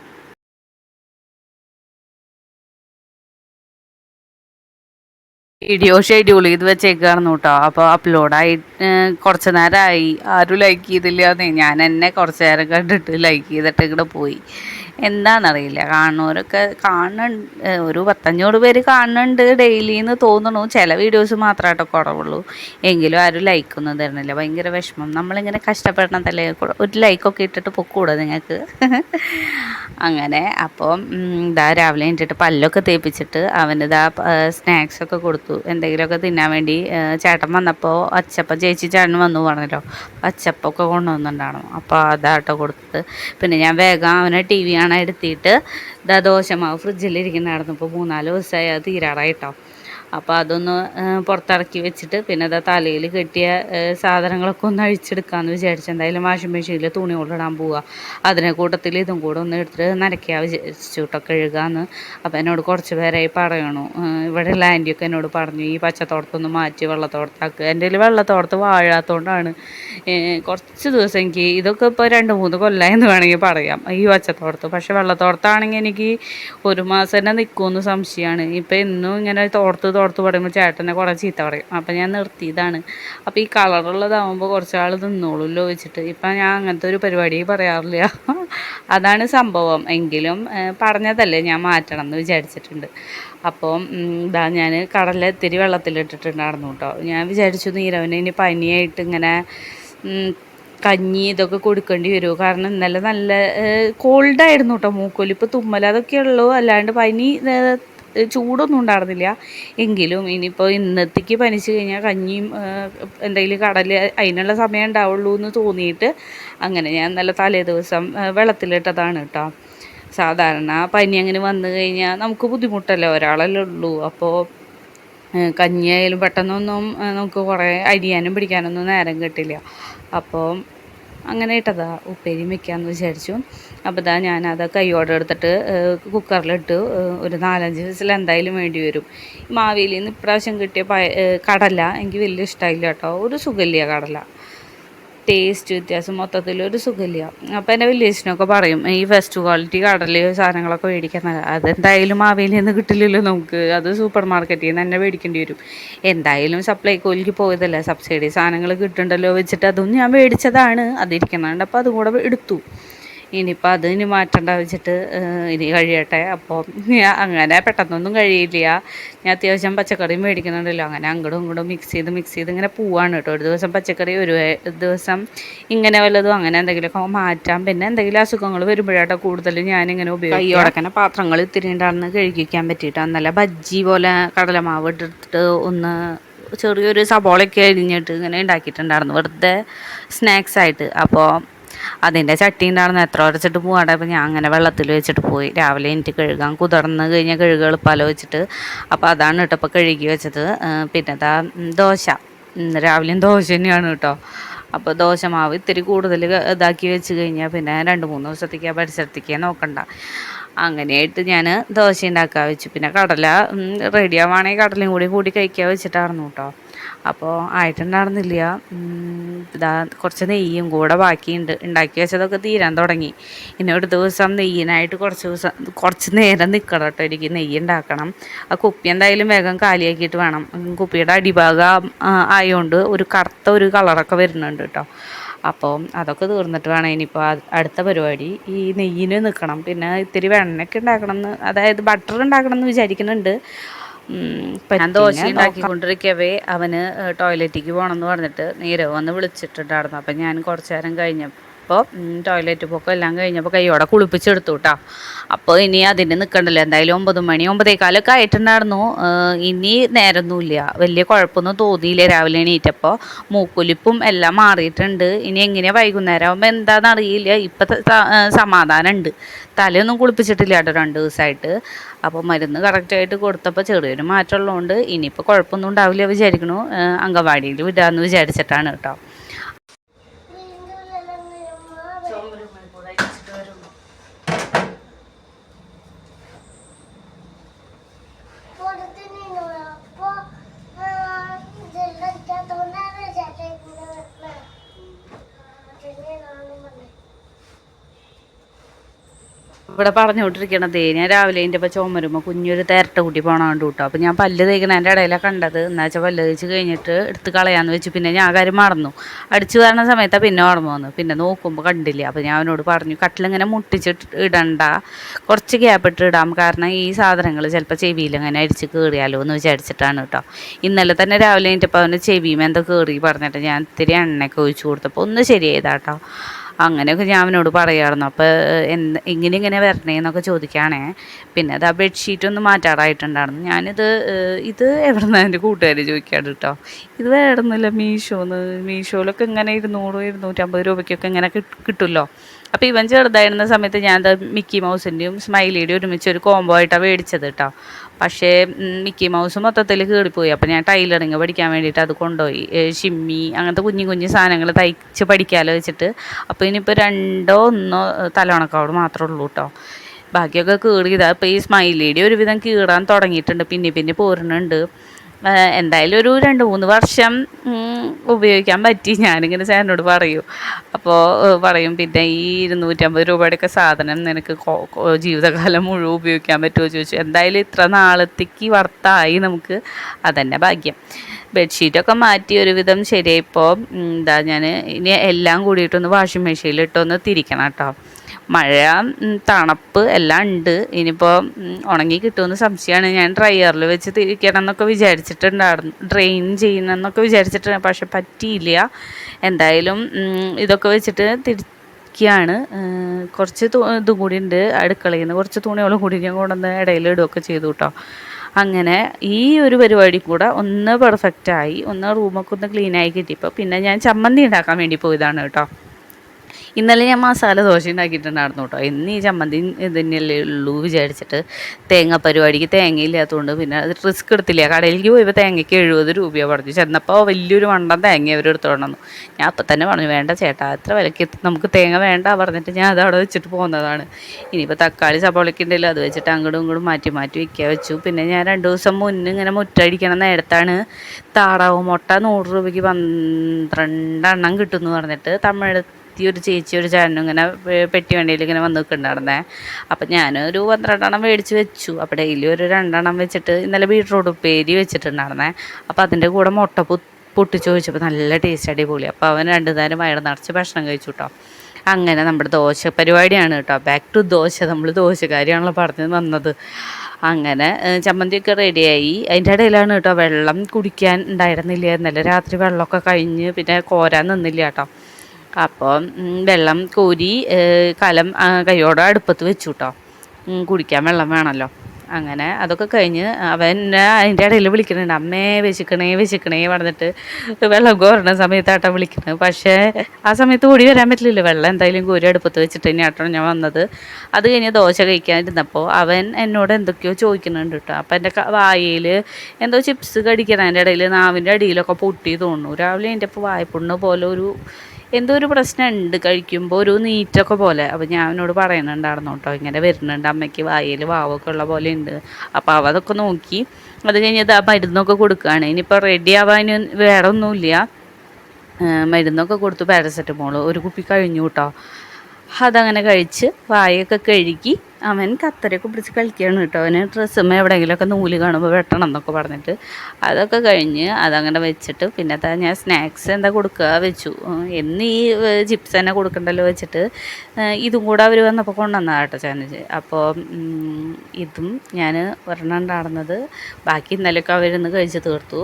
വീഡിയോ ഷെഡ്യൂൾ ചെയ്ത് വെച്ചേക്കായിരുന്നു കേട്ടോ അപ്പോൾ അപ്ലോഡായി കുറച്ച് നേരമായി ആരും ലൈക്ക് ചെയ്തില്ല ചെയ്തില്ലാന്നേ. ഞാൻ എന്നെ കുറച്ച് നേരം കണ്ടിട്ട് ലൈക്ക് ചെയ്തിട്ട് ഇങ്ങോട്ട് പോയി. എന്താണെന്നറിയില്ല. കാണുന്നവരൊക്കെ കാണുന്നുണ്ട്. ഒരു പത്തഞ്ഞൂറ് പേര് കാണുന്നുണ്ട് ഡെയിലി എന്ന് തോന്നുന്നു. ചില വീഡിയോസ് മാത്രമായിട്ട് കുറവുള്ളൂ. എങ്കിലും ആരും ലൈക്കൊന്നും തരണില്ല ഭയങ്കര വിഷമം. നമ്മളിങ്ങനെ കഷ്ടപ്പെടണതല്ലേ? ഒരു ലൈക്കൊക്കെ ഇട്ടിട്ട് പൊക്കൂടെ നിങ്ങൾക്ക് അങ്ങനെ. അപ്പം ഇതാ രാവിലെ എണീറ്റിട്ട് പല്ലൊക്കെ തേപ്പിച്ചിട്ട് അവന് ഇതാ സ്നാക്സൊക്കെ കൊടുത്തു. എന്തെങ്കിലുമൊക്കെ തിന്നാൻ വേണ്ടി ചേട്ടൻ വന്നപ്പോൾ അച്ചപ്പ ചേച്ചി ചേട്ടൻ വന്നു പറഞ്ഞല്ലോ. അച്ചപ്പൊക്കെ കൊണ്ടുവന്നിട്ടുണ്ടാണോ അപ്പോൾ അതാട്ടോ കൊടുത്തത്. പിന്നെ ഞാൻ വേഗം അവനെ ടി വി കാണാൻ എടുത്തിട്ട് ഇതാ ദോശമാവ് ഫ്രിഡ്ജിലിരിക്കുന്ന നടന്നപ്പോൾ മൂന്നാൽ ദിവസമായി അത് തീരാറായിട്ടോ. അപ്പോൾ അതൊന്ന് പുറത്തിറക്കി വെച്ചിട്ട് പിന്നെ അതാ തലയിൽ കെട്ടിയ സാധനങ്ങളൊക്കെ ഒന്ന് അഴിച്ചെടുക്കാമെന്ന് വിചാരിച്ചു എന്തായാലും വാഷിംഗ് മെഷീനിൽ തുണി കൊണ്ടിടാൻ പോവുക അതിനെ കൂട്ടത്തിൽ ഇതും കൂടെ ഒന്ന് എടുത്തിട്ട് നനയ്ക്കാൻ വിചാരിച്ചു കേട്ടോ കഴുകാമെന്ന് അപ്പോൾ എന്നോട് കുറച്ച് പേരായി പറയണു. ഇവിടെ ലാൻഡിയൊക്കെ എന്നോട് പറഞ്ഞു ഈ പച്ചത്തോടത്തൊന്ന് മാറ്റി വെള്ളത്തോടത്താക്കുക എന്റെ കയ്യിൽ വെള്ളത്തോടത്ത് വാഴാത്തതുകൊണ്ടാണ് ഏ, കുറച്ച് ദിവസം എനിക്ക് ഇതൊക്കെ ഇപ്പോൾ രണ്ട് മൂന്ന് കൊല്ലായെന്ന് വേണമെങ്കിൽ പറയാം. ഈ പച്ചത്തോടത്ത്. പക്ഷെ വെള്ളത്തോടത്താണെങ്കിൽ എനിക്ക് ഒരു മാസം തന്നെ നിൽക്കുമെന്ന് സംശയമാണ് ഇപ്പം ഇന്നും ഇങ്ങനെ തോർത്ത് തോർത്ത് പറയുമ്പോൾ ചേട്ടനെ കുറേ ചീത്ത പറയും. അപ്പം ഞാൻ നിർത്തിയതാണ്. അപ്പോൾ ഈ കളറുള്ളതാവുമ്പോൾ കുറച്ച് ആൾ നിന്നോളൂല്ലോ വെച്ചിട്ട്. ഇപ്പം ഞാൻ അങ്ങനത്തെ ഒരു പരിപാടി പറയാറില്ല. അതാണ് സംഭവം. എങ്കിലും പറഞ്ഞതല്ലേ ഞാൻ മാറ്റണം എന്ന് വിചാരിച്ചിട്ടുണ്ട്. അപ്പം ഇതാ ഞാൻ കടലിൽ ഇത്തിരി വെള്ളത്തിലിട്ടിട്ടുണ്ടായിരുന്നു കേട്ടോ ഞാൻ വിചാരിച്ചു നീരവനെ ഇനി പനിയായിട്ട് ഇങ്ങനെ കഞ്ഞി ഇതൊക്കെ കൊടുക്കേണ്ടി വരുമോ കാരണം ഇന്നലെ നല്ല കോൾഡായിരുന്നു കേട്ടോ മൂക്കൊലിപ്പ്. തുമ്മൽ അതൊക്കെ ഉള്ളൂ. അല്ലാണ്ട് പനി ചൂടൊന്നും ഉണ്ടായിരുന്നില്ല. എങ്കിലും ഇനിയിപ്പോൾ ഇന്നത്തേക്ക് പനിച്ച് കഴിഞ്ഞാൽ കഞ്ഞിയും എന്തെങ്കിലും കടൽ അതിനുള്ള സമയം ഉണ്ടാവുള്ളൂ എന്ന് തോന്നിയിട്ട് അങ്ങനെ ഞാൻ നല്ല തലേ ദിവസം വെള്ളത്തിലിട്ടതാണ് കേട്ടോ സാധാരണ പനി അങ്ങനെ വന്നു കഴിഞ്ഞാൽ നമുക്ക് ബുദ്ധിമുട്ടല്ലേ ഒരാളല്ലേ ഉള്ളൂ. അപ്പോൾ കഞ്ഞിയായാലും പെട്ടെന്നൊന്നും നമുക്ക് കുറേ അരിയാനും പിടിക്കാനൊന്നും നേരം കിട്ടില്ല. അപ്പോൾ അങ്ങനെ ഇട്ടതാ ഉപ്പേരിയും വെക്കാമെന്ന് വിചാരിച്ചു. അപ്പോൾ ഇതാ ഞാനത് കൈയോടെ എടുത്തിട്ട് കുക്കറിലിട്ട് ഒരു നാലഞ്ച് വിസിൽ എന്തായാലും വേണ്ടി വരും. മാവേലിയിൽ നിന്ന് ഇപ്രാവശ്യം കിട്ടിയ പയ കടല എനിക്ക് വലിയ ഇഷ്ടമായില്ല കേട്ടോ ഒരു സുഖമില്ല കടല. ടേസ്റ്റ് വ്യത്യാസം മൊത്തത്തിൽ ഒരു സുഖമില്ല അപ്പോൾ എന്റെ വില്ലേജിനൊക്കെ പറയും ഈ ഫസ്റ്റ് ക്വാളിറ്റി കടല സാധനങ്ങളൊക്കെ മേടിക്കാൻ അതെന്തായാലും മാവേലിയിൽ നിന്ന് കിട്ടില്ലല്ലോ നമുക്ക്. അത് സൂപ്പർ മാർക്കറ്റിൽ നിന്ന് തന്നെ മേടിക്കേണ്ടി വരും. എന്തായാലും സപ്ലൈ കോലിക്ക് പോയതല്ല. സബ്സിഡി സാധനങ്ങൾ കിട്ടുന്നുണ്ടല്ലോ വെച്ചിട്ട് അതും ഞാൻ മേടിച്ചതാണ്. അതിരിക്കുന്നുണ്ട് അപ്പോൾ അതും കൂടെ എടുത്തു. ഇനിയിപ്പോൾ അത് ഇനി മാറ്റണ്ട വെച്ചിട്ട് ഇനി കഴിയട്ടെ. അപ്പോൾ ഞാൻ അങ്ങനെ പെട്ടെന്നൊന്നും കഴിയില്ല. ഞാൻ അത്യാവശ്യം പച്ചക്കറിയും മേടിക്കുന്നുണ്ടല്ലോ. അങ്ങനെ അങ്ങോട്ടും ഇങ്ങോട്ടും മിക്സ് ചെയ്ത് മിക്സ് ചെയ്ത് ഇങ്ങനെ പോവാണ് കേട്ടോ. ഒരു ദിവസം പച്ചക്കറി ഒരു ദിവസം ഇങ്ങനെ വല്ലതും അങ്ങനെ എന്തെങ്കിലുമൊക്കെ മാറ്റാം. പിന്നെ എന്തെങ്കിലും അസുഖങ്ങൾ വരുമ്പോഴാട്ടോ കൂടുതലും ഞാനിങ്ങനെ ഉപയോഗിക്കും ഈ ഉടക്കണ പാത്രങ്ങൾ ഇത്തിരി ഉണ്ടാകുന്ന കഴുകിക്കാൻ പറ്റിയിട്ടാണ് നല്ല ബജ്ജി പോലെ കടലമാവ് എടുത്തിട്ട് ഒന്ന് ചെറിയൊരു സബോളൊക്കെ അരിഞ്ഞിട്ട് ഇങ്ങനെ ഉണ്ടാക്കിയിട്ടുണ്ടായിരുന്നു. വെറുതെ സ്നാക്സ് ആയിട്ട്. അപ്പോൾ അതിന്റെ ചട്ടി ഉണ്ടായിരുന്നു. എത്ര ഉരച്ചിട്ട് പോകാണ്ട് അപ്പോൾ ഞാൻ അങ്ങനെ വെള്ളത്തിൽ വെച്ചിട്ട് പോയി. രാവിലെ എനിക്ക് കഴുകാൻ കുതിർന്ന് കഴിഞ്ഞാൽ കഴുകുക എളുപ്പമല്ലോ വെച്ചിട്ട്. അപ്പോൾ അതാണ് കേട്ടോ ഇപ്പോൾ കഴുകി വെച്ചത്. പിന്നെ ഉം, ദോശ. രാവിലെയും ദോശ തന്നെയാണ് കേട്ടോ. അപ്പോൾ ദോശ മാവ് ഇത്തിരി കൂടുതൽ ഇതാക്കി വെച്ച് കഴിഞ്ഞാൽ പിന്നെ രണ്ട് മൂന്ന് ദിവസത്തേക്ക് ആ പരിസരത്തേക്ക് നോക്കണ്ട. അങ്ങനെയായിട്ട് ഞാൻ ദോശ ഉണ്ടാക്കാൻ വെച്ചു. പിന്നെ കടല റെഡിയാവാണെങ്കിൽ കടലയും കൂടി കൂടി കഴിക്കാൻ വെച്ചിട്ടായിരുന്നു കേട്ടോ. അപ്പോൾ ആയിട്ടുണ്ടായിരുന്നില്ല. ഇതാ കുറച്ച് നെയ്യും കൂടെ ബാക്കിയുണ്ട് ഉണ്ടാക്കി വെച്ചതൊക്കെ തീരാൻ തുടങ്ങി. ഇനി ഒരു ദിവസം നെയ്യിനായിട്ട് കുറച്ച് ദിവസം കുറച്ച് നേരം നിൽക്കണം കേട്ടോ എനിക്ക് നെയ്യ് ഉണ്ടാക്കണം ആ കുപ്പി എന്തായാലും വേഗം കാലിയാക്കിയിട്ട് വേണം. കുപ്പിയുടെ അടിഭാഗം ആയതുകൊണ്ട് ഒരു കറുത്ത ഒരു കളറൊക്കെ വരുന്നുണ്ട് കേട്ടോ അപ്പോൾ അതൊക്കെ തീർന്നിട്ട് വേണം ഇനിയിപ്പോൾ അടുത്ത പരിപാടി ഈ നെയ്യിന് നിൽക്കണം പിന്നെ ഇത്തിരി വെണ്ണയൊക്കെ ഉണ്ടാക്കണം എന്ന് അതായത് ബട്ടർ ഉണ്ടാക്കണം എന്ന് വിചാരിക്കുന്നുണ്ട്. ഞാൻ ദോശ ഉണ്ടാക്കിക്കൊണ്ടിരിക്കവേ. അവന് ടോയ്ലറ്റിലേക്ക് പോകണമെന്ന് പറഞ്ഞിട്ട് നീരവ് വന്ന് വിളിച്ചിട്ടുണ്ടായിരുന്നു. അപ്പം ഞാൻ കുറച്ച് നേരം കഴിഞ്ഞപ്പോൾ ടോയ്ലറ്റ് പൊക്കം എല്ലാം കഴിഞ്ഞപ്പോൾ കൈയോടെ കുളിപ്പിച്ചെടുത്തു കേട്ടോ അപ്പോൾ ഇനി അതിന് നിൽക്കണ്ടല്ലോ എന്തായാലും ഒമ്പത് മണി ഒമ്പതേക്കാലൊക്കെ ആയിട്ടുണ്ടായിരുന്നു. ഇനി നേരമൊന്നുമില്ല വലിയ കുഴപ്പമൊന്നും തോന്നിയില്ല രാവിലെ എണീറ്റപ്പോൾ മൂക്കൊലിപ്പും എല്ലാം മാറിയിട്ടുണ്ട്. ഇനി എങ്ങനെയാണ് വൈകുന്നേരം ആകുമ്പോൾ എന്താണെന്ന് അറിയില്ല ഇപ്പം സമാധാനമുണ്ട് തലയൊന്നും കുളിപ്പിച്ചിട്ടില്ല കേട്ടോ രണ്ട് ദിവസമായിട്ട് അപ്പോൾ മരുന്ന് കറക്റ്റായിട്ട് കൊടുത്തപ്പോൾ ചെറിയൊരു മാറ്റമുള്ളതുകൊണ്ട് ഇനിയിപ്പോൾ കുഴപ്പമൊന്നും ഉണ്ടാവില്ല വിചാരിക്കണു. അംഗൻവാടിയിൽ വിടാമെന്ന് വിചാരിച്ചിട്ടാണ് കേട്ടോ. ഇവിടെ പറഞ്ഞുകൊണ്ടിരിക്കണതേ ഞാൻ രാവിലെ എന്റെ ഇപ്പോൾ ചുമരുമ്പോൾ കുഞ്ഞൊരു തേരട്ട കുട്ടി പോകണോണ്ട് കൂട്ടോ അപ്പോൾ ഞാൻ പല്ല് തേക്കണ എന്റെ ഇടയിലാണ് കണ്ടത്. എന്നാ വെച്ചാൽ പല്ല് തേച്ച് കഴിഞ്ഞിട്ട് എടുത്ത് കളയാന്ന് വെച്ച് പിന്നെ ഞാൻ കാര്യം മറന്നു. അടിച്ചു വരുന്ന സമയത്താണ് പിന്നെ ഓർമ്മ വന്നു പിന്നെ നോക്കുമ്പോൾ കണ്ടില്ല. അപ്പോൾ ഞാൻ അവനോട് പറഞ്ഞു കട്ടിലിങ്ങനെ മുട്ടിച്ചിട്ട് ഇടണ്ട. കുറച്ച് ഗ്യാപ്പ് ഇട്ട് ഇടാം. കാരണം ഈ സാധനങ്ങൾ ചിലപ്പോൾ ചെവിയിൽ അങ്ങനെ അടിച്ച് കയറിയാലോ എന്ന് വിചാരിച്ചിട്ടാണ് കേട്ടോ ഇന്നലെ തന്നെ രാവിലെ കഴിഞ്ഞപ്പോൾ അവന്റെ ചെവിയും എന്തോ കയറി പറഞ്ഞിട്ട് ഞാൻ ഇത്തിരി എണ്ണയൊക്കെ ഒഴിച്ചു കൊടുത്തപ്പോൾ ഒന്ന് ശരിയായതാട്ടോ അങ്ങനെയൊക്കെ ഞാൻ അവനോട് പറയുമായിരുന്നു അപ്പോൾ എന്ത് ഇങ്ങനെ ഇങ്ങനെ വരണേന്നൊക്കെ ചോദിക്കുകയാണേ. പിന്നെ അത് ആ ബെഡ്ഷീറ്റ് ഒന്ന് മാറ്റാറായിട്ടുണ്ടായിരുന്നു. ഞാനിത് ഇത് എവിടെ നിന്നാണ് എന്റെ കൂട്ടുകാർ ചോദിക്കാറ് കേട്ടോ ഇത് വേറൊന്നുമില്ല മീഷോന്ന് മീഷോയിലൊക്കെ ഇങ്ങനെ ഇരുന്നൂറ് ഇരുന്നൂറ്റമ്പത് രൂപയ്ക്കൊക്കെ ഇങ്ങനെ കിട്ട്- കിട്ടുമല്ലോ. അപ്പോൾ ഇവൻ ചെറുതായിരുന്ന സമയത്ത് ഞാൻ മിക്കി മൗസിന്റെയും സ്മൈലിയുടെയും ഒരുമിച്ച് ഒരു കോംബോ ആയിട്ടാണ് മേടിച്ചത് കേട്ടോ പക്ഷേ മിക്കി മൗസ് മൊത്തത്തിൽ കീറിപ്പോയി. അപ്പോൾ ഞാൻ ടൈലറിങ് പഠിക്കാൻ വേണ്ടിയിട്ട് അത് കൊണ്ടുപോയി. ഷിമ്മി അങ്ങനത്തെ കുഞ്ഞു കുഞ്ഞു സാധനങ്ങൾ തയ്ച്ച് പഠിക്കാമല്ലോ വെച്ചിട്ട്. അപ്പോൾ ഇനിയിപ്പോൾ രണ്ടോ ഒന്നോ തലവണക്കോട് മാത്രമേ ഉള്ളൂ കേട്ടോ ബാക്കിയൊക്കെ കീറിയതാണ് ഇപ്പോൾ ഈ സ്മൈലിയുടെ ഒരുവിധം കീറാൻ തുടങ്ങിയിട്ടുണ്ട്. പിന്നെ പിന്നെ പോരുന്നുണ്ട്. എന്തായാലും ഒരു രണ്ട് മൂന്ന് വർഷം ഉപയോഗിക്കാൻ പറ്റി. ഞാനിങ്ങനെ ചേട്ടനോട് പറയൂ. അപ്പോൾ പറയും പിന്നെ ഈ ഇരുന്നൂറ്റമ്പത് രൂപയുടെയൊക്കെ സാധനം നിനക്ക് ജീവിതകാലം മുഴുവൻ ഉപയോഗിക്കാൻ പറ്റുമോ? ചോദിച്ചു. എന്തായാലും ഇത്ര നാളത്തേക്ക് വർത്തായി നമുക്ക്. അതന്നെ ഭാഗ്യം. ബെഡ്ഷീറ്റൊക്കെ മാറ്റി ഒരുവിധം ശരിയായിപ്പോൾ എന്താ ഞാൻ ഇനി എല്ലാം കൂടിയിട്ടൊന്ന് വാഷിംഗ് മെഷീനിലിട്ടൊന്ന് തിരിക്കണം കേട്ടോ. മഴ തണുപ്പ് എല്ലാം ഉണ്ട്. ഇനിയിപ്പോൾ ഉണങ്ങി കിട്ടുമെന്ന് സംശയമാണ്. ഞാൻ ഡ്രയറിൽ വെച്ച് തിരിക്കണം എന്നൊക്കെ വിചാരിച്ചിട്ടുണ്ടായിരുന്നു. ഡ്രെയിൻ ചെയ്യണമെന്നൊക്കെ വിചാരിച്ചിട്ടുണ്ട് പക്ഷെ പറ്റിയില്ല. എന്തായാലും ഇതൊക്കെ വെച്ചിട്ട് തിരിക്കുകയാണ് കുറച്ച് ഇതും കൂടി ഉണ്ട് അടുക്കളയിൽ നിന്ന് കുറച്ച് തുണികളും കൂടി ഞാൻ കൊണ്ടുവന്ന് ഇടയിൽ ഇടുകയൊക്കെ ചെയ്തു കേട്ടോ. അങ്ങനെ ഈ ഒരു പരിപാടി കൂടെ ഒന്ന് പെർഫെക്റ്റായി ഒന്ന് റൂമൊക്കെ ഒന്ന് ക്ലീനായി കിട്ടിയപ്പോൾ പിന്നെ ഞാൻ ചമ്മന്തി ഉണ്ടാക്കാൻ വേണ്ടി പോയതാണ് കേട്ടോ. ഇന്നലെ ഞാൻ മസാല ദോശ ഉണ്ടാക്കിയിട്ടുണ്ടായിരുന്നു കേട്ടോ. ഇന്ന് ഈ ചമ്മന്തി തന്നെയല്ലേ ഉള്ളൂ വിചാരിച്ചിട്ട് തേങ്ങ പരിപാടിക്ക് തേങ്ങ ഇല്ലാത്തതുകൊണ്ട് പിന്നെ അത് റിസ്ക് എടുത്തില്ല. കടയിലേക്ക് പോയപ്പോൾ തേങ്ങയ്ക്ക് എഴുപത് രൂപയോ പറഞ്ഞു. ചെന്നപ്പോൾ വലിയൊരു വണ്ടം തേങ്ങ അവർ എടുത്തോണ്ടെന്നു. ഞാൻ അപ്പം തന്നെ പറഞ്ഞു വേണ്ട ചേട്ടാ എത്ര വിലയ്ക്ക് നമുക്ക് തേങ്ങ വേണ്ട പറഞ്ഞിട്ട് ഞാൻ അത് അവിടെ വെച്ചിട്ട് പോകുന്നതാണ് ഇനിയിപ്പോൾ തക്കാളി സബോളയ്ക്ക് ഉണ്ടല്ലോ അത് വെച്ചിട്ട് അങ്ങോട്ടും ഇങ്ങോട്ടും മാറ്റി മാറ്റി വെക്കാൻ വെച്ചു. പിന്നെ ഞാൻ രണ്ട് ദിവസം മുന്നേ ഇങ്ങനെ മുറ്റടിക്കണം നേരത്താണ് താറാവ് മുട്ട നൂറ് രൂപയ്ക്ക് പന്ത്രണ്ടെണ്ണം കിട്ടും എന്ന് പറഞ്ഞിട്ട് തമിഴത്തി ഒരു ചേച്ചി ഒരു ചേട്ടനും ഇങ്ങനെ പെട്ടി വണ്ടിയിൽ ഇങ്ങനെ വന്ന് നിൽക്കുന്നുണ്ടായിരുന്നേ അപ്പം ഞാനൊരു പന്ത്രണ്ടെണ്ണം മേടിച്ച് വെച്ചു. അപ്പോൾ ഡെയിലി ഒരു രണ്ടെണ്ണം വെച്ചിട്ട് ഇന്നലെ ബീട്രൂട്ട് ഉപ്പേരി വെച്ചിട്ടുണ്ടായിരുന്നേ. അപ്പം അതിന്റെ കൂടെ മുട്ട പു പൊട്ടിച്ച് ചോദിച്ചപ്പോൾ നല്ല ടേസ്റ്റ് അടിപൊളി. അപ്പോൾ അവൻ രണ്ടു നേരം വയറ് നിറച്ച് ഭക്ഷണം കഴിച്ചു കേട്ടോ അങ്ങനെ നമ്മുടെ ദോശ പരിപാടിയാണ് കേട്ടോ ബാക്ക് ടു ദോശ. നമ്മൾ ദോശക്കാരിയാണല്ലോ പറഞ്ഞ് വന്നത്. അങ്ങനെ ചമ്മന്തിയൊക്കെ റെഡിയായി അതിന്റെ ഇടയിലാണ് കേട്ടോ വെള്ളം കുടിക്കാൻ ഉണ്ടായിരുന്നില്ല. ഇന്നലെ രാത്രി വെള്ളമൊക്കെ കഴിഞ്ഞ് പിന്നെ കോരാൻ നിന്നില്ല കേട്ടോ അപ്പോൾ വെള്ളം കോരി കലം കൈയോടെ അടുപ്പത്ത് വെച്ചു കേട്ടോ കുടിക്കാൻ വെള്ളം വേണമല്ലോ അങ്ങനെ അതൊക്കെ കഴിഞ്ഞ് അവൻ അതിന്റെ ഇടയിൽ വിളിക്കുന്നുണ്ട്. അമ്മേ വിശക്കണേ വിശക്കണേ പറഞ്ഞിട്ട് വെള്ളം കോരണ സമയത്താട്ടോ വിളിക്കുന്നത്. പക്ഷേ ആ സമയത്ത് ഓടി വരാൻ പറ്റില്ലല്ലോ. വെള്ളം എന്തായാലും കോരി അടുപ്പത്ത് വെച്ചിട്ട് തന്നെ തന്നെയാട്ടോ ഞാൻ വന്നത്. അത് കഴിഞ്ഞ് ദോശ കഴിക്കാനിരുന്നപ്പോൾ അവൻ എന്നോട് എന്തൊക്കെയോ ചോദിക്കുന്നുണ്ട് കേട്ടോ. അപ്പം എന്റെ വായയിൽ എന്തോ ചിപ്സ് കടിക്കണം അതിന്റെ ഇടയിൽ നാവിന്റെ അടിയിലൊക്കെ പൊട്ടി തോന്നുന്നു. രാവിലെ എന്റെ ഇപ്പോൾ വായ്പുണ്ണ് പോലെ ഒരു എന്തോ ഒരു പ്രശ്നമുണ്ട് കഴിക്കുമ്പോൾ ഒരു നീറ്റൊക്കെ പോലെ. അപ്പോൾ ഞാൻ അവനോട് പറയുന്നുണ്ടായിരുന്നു കേട്ടോ ഇങ്ങനെ വരുന്നുണ്ട് അമ്മയ്ക്ക് വായിൽ വാവൊക്കെ ഉള്ള പോലെ ഉണ്ട്. അപ്പോൾ അവ അതൊക്കെ നോക്കി. അത് കഴിഞ്ഞത് ആ മരുന്നൊക്കെ കൊടുക്കുകയാണ്. ഇനിയിപ്പോൾ റെഡി ആവാൻ വേറെ ഒന്നുമില്ല. മരുന്നൊക്കെ കൊടുത്തു പാരസെറ്റമോൾ ഒരു കുപ്പി കഴിഞ്ഞു കേട്ടോ. അതങ്ങനെ കഴിച്ച് വായൊക്കെ കഴുകി അവൻ കത്തരയൊക്കെ പിടിച്ച് കളിക്കുകയാണ് കേട്ടോ. അവന് ഡ്രസ്സുമ്മ എവിടെയെങ്കിലുമൊക്കെ നൂൽ കാണുമ്പോൾ വെട്ടണം എന്നൊക്കെ പറഞ്ഞിട്ട്. അതൊക്കെ കഴിഞ്ഞ് അതങ്ങനെ വെച്ചിട്ട് പിന്നെ ഞാൻ സ്നാക്സ് എന്താ കൊടുക്കുക വെച്ചു. എന്ന് ഈ ചിപ്സ് തന്നെ കൊടുക്കണ്ടല്ലോ വെച്ചിട്ട് ഇതും കൂടെ അവർ വന്നപ്പോൾ കൊണ്ടുവന്നതാണ് കേട്ടോ ചാനൽ അപ്പോൾ ഇതും ഞാൻ ഒരെണ്ണം ഉണ്ടാകുന്നത് ബാക്കി ഇന്നലെയൊക്കെ അവരിന്ന് കഴിച്ച് തീർത്തു.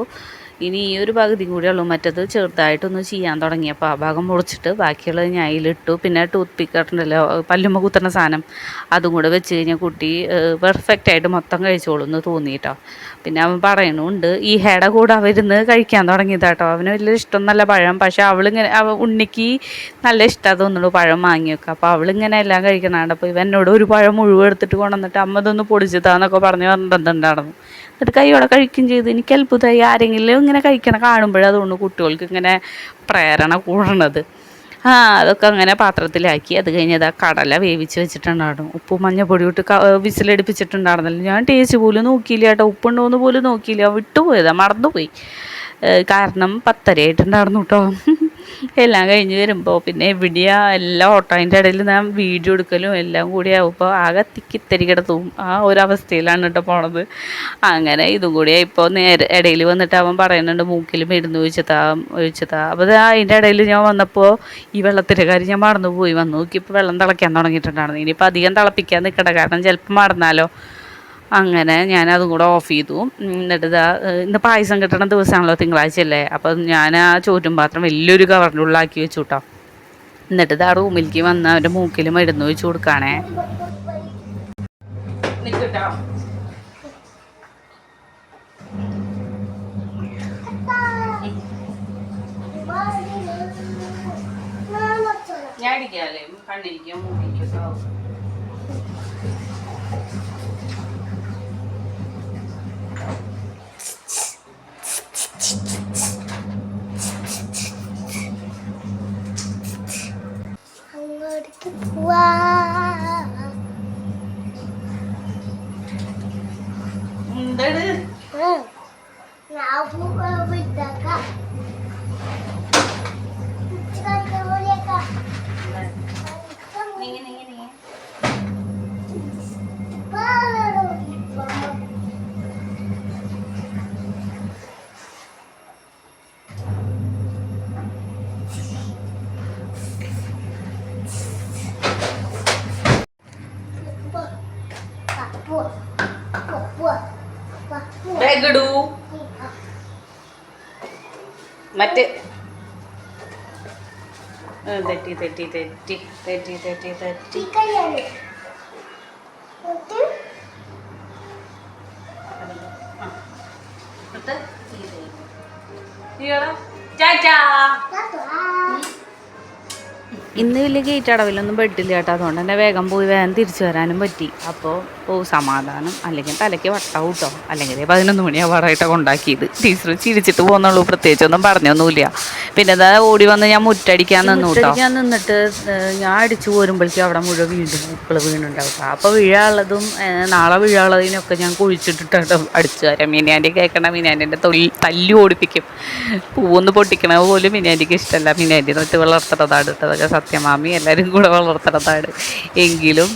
ഇനി ഈ ഒരു പകുതി കൂടെ ഉള്ളൂ. മറ്റത് ചെറുതായിട്ടൊന്ന് ചെയ്യാൻ തുടങ്ങിയപ്പോൾ ആ ഭാഗം മുറിച്ചിട്ട് ബാക്കിയുള്ളത് ഞാൻ അതിലിട്ടു. പിന്നെ ടൂത്ത് പിക്ക് ഉണ്ടല്ലോ പല്ലുമ്മ കുത്തുന്ന സാധനം അതും കൂടെ വെച്ച് കഴിഞ്ഞാൽ കുട്ടി പെർഫെക്റ്റ് ആയിട്ട് മൊത്തം കഴിച്ചോളൂ എന്ന് തോന്നിയിട്ടോ പിന്നെ അവൻ പറയണുണ്ട് ഈ ഹേട കൂടെ അവരുന്ന് കഴിക്കാൻ തുടങ്ങിയതാട്ടോ. അവന് വലിയ ഇഷ്ടം നല്ല പഴം. പക്ഷെ അവളിങ്ങനെ അവ ഉണ്ണിക്ക് നല്ല ഇഷ്ടം തോന്നുള്ളൂ പഴം വാങ്ങിയൊക്കെ. അപ്പോൾ അവളിങ്ങനെ എല്ലാം കഴിക്കണാണ്ട് അപ്പോൾ ഇവൻ എന്നോട് ഒരു പഴം മുഴുവൻ എടുത്തിട്ട് കൊണ്ടുവന്നിട്ട് അമ്മ ഇതൊന്ന് പൊടിച്ചതാന്നൊക്കെ പറഞ്ഞ് പറഞ്ഞിട്ടുണ്ടായിരുന്നു. എന്നിട്ട് കൈയോടെ കഴിക്കുകയും ചെയ്തു. എനിക്ക് അത്ഭുതമായി ആരെങ്കിലും ഇങ്ങനെ കഴിക്കണ കാണുമ്പോഴേ അതുകൊണ്ട് കുട്ടികൾക്ക് ഇങ്ങനെ പ്രേരണ കൂടണത്. ആ അതൊക്കെ അങ്ങനെ പാത്രത്തിലാക്കി. അത് കഴിഞ്ഞത് ആ കടല വേവിച്ച് വെച്ചിട്ടുണ്ടായിരുന്നു. ഉപ്പും മഞ്ഞപ്പൊടി ഇട്ട് വിസിലടിപ്പിച്ചിട്ടുണ്ടായിരുന്നല്ലോ. ഞാൻ ടേസ്റ്റ് പോലും നോക്കിയില്ല കേട്ടോ. ഉപ്പുണ്ടോയെന്ന് പോലും നോക്കിയില്ല. വിട്ടുപോയതാണ് മറന്നുപോയി. കാരണം പത്തരയായിട്ടുണ്ടായിരുന്നു കേട്ടോ. എല്ലാം കഴിഞ്ഞ് വരുമ്പോൾ പിന്നെ എവിടെയാ എല്ലാ ഓട്ടോയിന്റെ ഇടയിൽ ഞാൻ വീഡിയോ എടുക്കലും എല്ലാം കൂടി ആവുമ്പോൾ ആകെ തിക്കിത്തരി കിടത്തും ആ ഒരു അവസ്ഥയിലാണ് കേട്ടോ പോണത്. അങ്ങനെ ഇതും കൂടി ഇപ്പോൾ നേരെ ഇടയിൽ വന്നിട്ട് അവൻ പറയുന്നുണ്ട് മൂക്കിൽ മരുന്ന് ഒഴിച്ചതാ ഒഴിച്ചതാ. അപ്പോൾ അത് അതിന്റെ ഇടയിൽ ഞാൻ വന്നപ്പോൾ ഈ വെള്ളത്തിന്റെ കാര്യം ഞാൻ മറന്നു പോയി വന്ന് നോക്കിയപ്പോൾ വെള്ളം തിളയ്ക്കാൻ തുടങ്ങിയിട്ടുണ്ടായിരുന്നു. ഇനിയിപ്പോൾ അധികം തിളപ്പിക്കാൻ നിൽക്കണ്ട കാരണം ചിലപ്പോൾ മറന്നാലോ. അങ്ങനെ ഞാൻ അതും കൂടെ ഓഫ് ചെയ്തു. എന്നിട്ട് ഇതാ ഇന്ന് പായസം കിട്ടണ ദിവസമാണല്ലോ തിങ്കളാഴ്ച അല്ലേ? അപ്പം ഞാൻ ആ ചോറ്റും പാത്രം വലിയൊരു കവറിന്റെ ഉള്ളിലാക്കി വെച്ചു കേട്ടോ എന്നിട്ട് ഇതാ റൂമിലേക്ക് വന്ന് അവന്റെ മൂക്കിൽ മരുന്ന് വെച്ച് കൊടുക്കാണേ. ഞാൻ അടിക്കാല്ലേ കണ്ണിരിക്കും മൂക്കിക്കൊക്കെ അങ്ങോട്ടേക്ക് ബാഗ് മറ്റ്. തെറ്റി തെറ്റി തെറ്റി തെറ്റി തെറ്റി തെറ്റി. ഇന്ന് വലിയ ഗേറ്റ് അടവിലൊന്നും പെട്ടില്ല കേട്ടോ. അതുകൊണ്ട് തന്നെ വേഗം പോയി വേഗം തിരിച്ചു വരാനും പറ്റി. അപ്പോൾ ഓ സമാധാനം. അല്ലെങ്കിൽ തലയ്ക്ക് വട്ടാവും കേട്ടോ അല്ലെങ്കിൽ പതിനൊന്ന് മണിയാ മണിയാവാറായിട്ടൊക്കെ ഉണ്ടാക്കിയത് ടീച്ചർ ചിരിച്ചിട്ട് പോകുന്നുള്ളൂ. പ്രത്യേകിച്ചൊന്നും പറഞ്ഞൊന്നുമില്ല. പിന്നെ എന്താ ഓടി വന്ന് ഞാൻ മുറ്റടിക്കാൻ നിന്നു കേട്ടോ ഞാൻ നിന്നിട്ട് ഞാൻ അടിച്ചു പോരുമ്പോഴേക്കും അവിടെ മുഴുവൻ വീണ്ടും പൂക്കൾ വീണുണ്ടാവും. അപ്പോൾ വീഴാനുള്ളതും നാളെ വീഴാനുള്ളതിനൊക്കെ ഞാൻ കുഴിച്ചിട്ടിട്ടാണ് അടിച്ചു തരാം മീനാന്റെ കേൾക്കണ മീനാന്റെ തൊല്ലി തല്ലി ഓടിപ്പിക്കും. പൂവൊന്ന് പൊട്ടിക്കണ പോലും മീനാന്റിക്ക് ഇഷ്ടമല്ല മീനാന്റി തൊട്ട് വളർത്തണതാണ്. കേട്ടോ അതൊക്കെ സത്യമാമി എല്ലാവരും കൂടെ വളർത്തണതാണ്. എങ്കിലും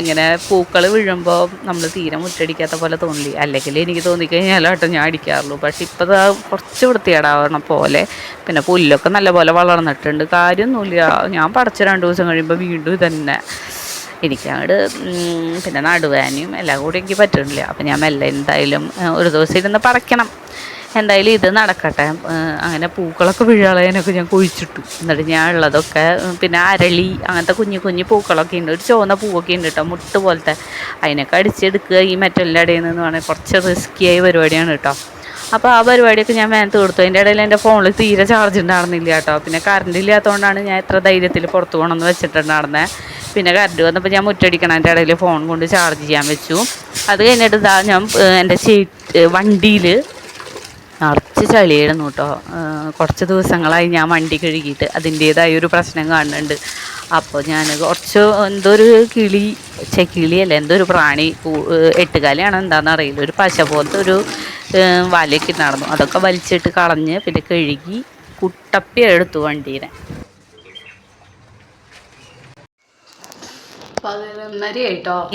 ഇങ്ങനെ പൂക്കൾ വീഴുമ്പോൾ നമ്മൾ തീരെ മുറ്റടിക്കാത്ത പോലെ തോന്നി അല്ലെങ്കിൽ എനിക്ക് തോന്നിക്കഴിഞ്ഞാൽ കേട്ടോ ഞാൻ അടിക്കാറുള്ളൂ. പക്ഷെ ഇപ്പോൾ ദാ കുറച്ച് വൃത്തികേടാവണ പോലെ പിന്നെ പുല്ലൊക്കെ നല്ലപോലെ വളർന്നിട്ടുണ്ട്. കാര്യമൊന്നുമില്ല ഞാൻ പടച്ച രണ്ട് ദിവസം കഴിയുമ്പോൾ വീണ്ടും ഇതന്നെ. എനിക്കങ്ങോട് പിന്നെ നടുവാനും എല്ലാം കൂടി എനിക്ക് പറ്റുന്നില്ല അപ്പം ഞാൻ മെല്ലെ എന്തായാലും ഒരു ദിവസം ഇരുന്ന് പറിക്കണം എന്തായാലും ഇത് നടക്കട്ടെ. അങ്ങനെ പൂക്കളൊക്കെ വീഴാളതിനൊക്കെ ഞാൻ കുഴിച്ചിട്ടു. എന്നിട്ട് ഞാൻ ഉള്ളതൊക്കെ പിന്നെ അരളി അങ്ങനത്തെ കുഞ്ഞു കുഞ്ഞു പൂക്കളൊക്കെ ഉണ്ട്. ഒരു ചുവന്ന പൂവൊക്കെ ഉണ്ട് കേട്ടോ മുട്ട് പോലത്തെ. അതിനൊക്കെ അടിച്ചെടുക്കുക ഈ മെറ്റലിന്റെ ഇടയിൽ നിന്ന് പറഞ്ഞാൽ കുറച്ച് റിസ്ക്കിയായ പരിപാടിയാണ് കേട്ടോ അപ്പോൾ ആ പരിപാടിയൊക്കെ ഞാൻ വേഗം കൊടുത്തു. അതിന്റെ ഇടയിൽ എന്റെ ഫോണിൽ തീരെ ചാർജ് ഉണ്ടായിരുന്നില്ല കേട്ടോ പിന്നെ കറണ്ട് ഇല്ലാത്തതുകൊണ്ടാണ് ഞാൻ എത്ര ധൈര്യത്തിൽ പുറത്ത് പോകണമെന്ന് വെച്ചിട്ടുണ്ടായിരുന്നത് പിന്നെ കറണ്ട് വന്നപ്പോൾ ഞാൻ മുറ്റടിക്കണം എന്റെ ഇടയിൽ ഫോൺ കൊണ്ട് ചാർജ് ചെയ്യാൻ വെച്ചു. അത് കഴിഞ്ഞിട്ട് ഇതാ ഞാൻ എന്റെ ചേ വണ്ടിയിൽ നിറച്ച് ചളിയായിരുന്നു കേട്ടോ കുറച്ച് ദിവസങ്ങളായി ഞാൻ വണ്ടി കഴുകിയിട്ട് അതിന്റേതായ ഒരു പ്രശ്നം കാണുന്നുണ്ട്. അപ്പോൾ ഞാൻ കുറച്ച് എന്തോ ഒരു കിളി ചെ കിളിയല്ല എന്തോ ഒരു പ്രാണി എട്ടുകാലിയാണ് എന്താണെന്ന് അറിയില്ല. ഒരു പശ പോലത്തെ ഒരു വലയൊക്കെ നടന്നു അതൊക്കെ വലിച്ചിട്ട് കളഞ്ഞ് പിന്നെ കഴുകി കുട്ടപ്പി എടുത്തു വണ്ടീനെ.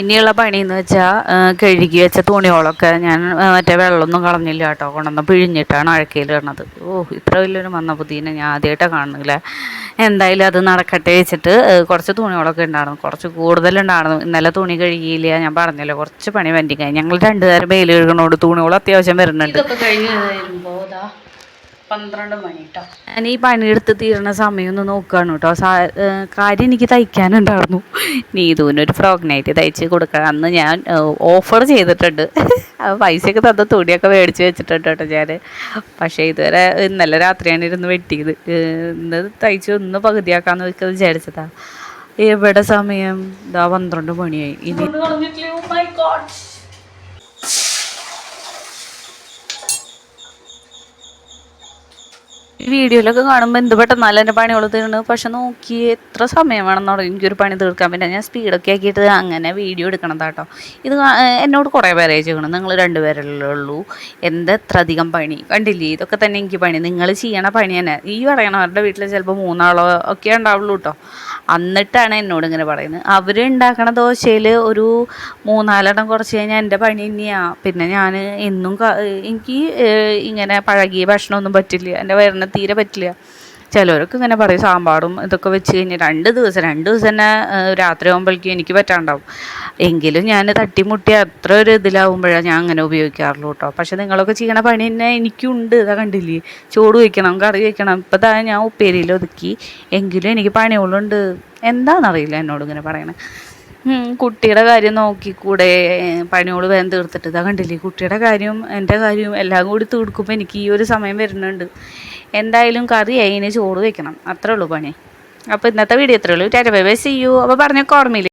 ഇനിയുള്ള പണി എന്ന് വെച്ചാൽ കഴുകി വെച്ച തുണികളൊക്കെ ഞാൻ മറ്റേ വെള്ളമൊന്നും കളഞ്ഞില്ല കേട്ടോ കൊണ്ടുവന്ന് പിഴിഞ്ഞിട്ടാണ് അഴക്കയിൽ ഇടണത്. ഓ ഇത്ര വലിയൊരു മന്ന പുതിനെ ഞാൻ ആദ്യമായിട്ടാണ് കാണുന്നില്ല എന്തായാലും അത് നടക്കട്ടെ വെച്ചിട്ട് കുറച്ച് തുണികളൊക്കെ ഉണ്ടായിരുന്നു. കുറച്ച് കൂടുതലുണ്ടായിരുന്നു. ഇന്നലെ തുണി കഴുകിയില്ല. ഞാൻ പറഞ്ഞല്ലോ കുറച്ച് പണി പെൻഡിങ് ഞങ്ങൾ രണ്ടുപേരും വെയിൽ കഴുകണോട് തുണികൾ അത്യാവശ്യം വരുന്നുണ്ട്. ഇതൊക്കെ കഴിഞ്ഞ് വരുമ്പോൾ പന്ത്രണ്ട് മണി കേട്ടോ ഞാൻ ഈ പണിയെടുത്ത് തീരണ സമയം ഒന്ന് നോക്കുകയാണ് കേട്ടോ. കാര്യം എനിക്ക് തയ്ക്കാനുണ്ടായിരുന്നു. നീതുവിനൊരു ഫ്രോക്ക് നൈറ്റ് തയ്ച്ച് കൊടുക്കണം. അന്ന് ഞാൻ ഓഫർ ചെയ്തിട്ടുണ്ട്. പൈസയൊക്കെ തന്ന തുണിയൊക്കെ മേടിച്ച് വെച്ചിട്ടുണ്ട് കേട്ടോ ഞാൻ പക്ഷേ ഇതുവരെ ഇന്നലെ രാത്രിയാണ് ഇരുന്ന് വെട്ടിയത്. ഇന്ന് തയ്ച്ച് ഒന്ന് പകുതിയാക്കാന്ന് വെക്കുന്നത് വിചാരിച്ചതാ. എവിടെ സമയം? ഇതാ പന്ത്രണ്ട് മണിയായി. ഇനി വീഡിയോയിലൊക്കെ കാണുമ്പോൾ എന്ത് പെട്ടെന്നല്ല എന്റെ പണികൾ തീർന്നു. പക്ഷെ നോക്കി എത്ര സമയം വേണം പറയും എനിക്കൊരു പണി തീർക്കാൻ പിന്നെ ഞാൻ സ്പീഡൊക്കെ ആക്കിയിട്ട് അങ്ങനെ വീഡിയോ എടുക്കണം കേട്ടോ ഇത് എന്നോട് കുറേ പേരെ ചെയ്യണം നിങ്ങൾ രണ്ടുപേരല്ലേ ഉള്ളൂ. എന്താ അധികം പണി? കണ്ടില്ലേ? ഇതൊക്കെ തന്നെ എനിക്ക് പണി. നിങ്ങൾ ചെയ്യണ പണി തന്നെ. ഈ പറയണവരുടെ വീട്ടിൽ ചിലപ്പോൾ മൂന്നാളോ ഒക്കെ ഉണ്ടാവുള്ളൂ കേട്ടോ എന്നിട്ടാണ് എന്നോട് ഇങ്ങനെ പറയുന്നത്. അവർ ഉണ്ടാക്കണ ദോശയിൽ ഒരു മൂന്നാലെണ്ണം കുറച്ച് കഴിഞ്ഞാൽ എന്റെ പണി തന്നെയാണ് പിന്നെ ഞാൻ എന്നും എനിക്ക് ഇങ്ങനെ പഴകിയ ഭക്ഷണമൊന്നും പറ്റില്ല. എന്റെ വയറിന് തീരെ പറ്റില്ല. ചിലവരൊക്കെ ഇങ്ങനെ പറയും സാമ്പാറും ഇതൊക്കെ വെച്ച് കഴിഞ്ഞാൽ രണ്ട് ദിവസം രണ്ട് ദിവസം തന്നെ രാത്രി ആകുമ്പോഴേക്കും എനിക്ക് പറ്റാണ്ടാവും. എങ്കിലും ഞാൻ തട്ടിമുട്ടി അത്ര ഒരു ഇതിലാവുമ്പോഴാണ് ഞാൻ അങ്ങനെ ഉപയോഗിക്കാറുള്ളൂ കേട്ടോ പക്ഷെ നിങ്ങളൊക്കെ ചെയ്യണ പണി തന്നെ എനിക്കുണ്ട് ഇതാ കണ്ടില്ലേ? ചോറ് വയ്ക്കണം കറി വയ്ക്കണം ഇപ്പം താ ഞാൻ ഉപ്പേരിയിൽ ഒതുക്കി. എങ്കിലും എനിക്ക് പണികളുണ്ട്. എന്താണെന്നറിയില്ല എന്നോട് ഇങ്ങനെ പറയണേ. കുട്ടിയുടെ കാര്യം നോക്കിക്കൂടെ? പണിയോട് വേഗം തീർത്തിട്ട് ഇതാ കണ്ടില്ലേ? കുട്ടിയുടെ കാര്യവും എന്റെ കാര്യവും എല്ലാം കൂടി തീർക്കുമ്പോൾ എനിക്ക് ഈ ഒരു സമയം വരുന്നുണ്ട്. എന്തായാലും കറി അതിന് ചോറ് വെക്കണം. അത്രേ ഉള്ളൂ പണി. അപ്പോൾ ഇന്നത്തെ വീഡിയോ ഇത്രേ ഉള്ളൂ. Tata bye bye see you അപ്പോൾ പറഞ്ഞൊക്കെ ഓർമ്മയില്ലേ